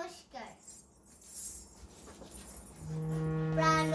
নমস্কার। প্রাণ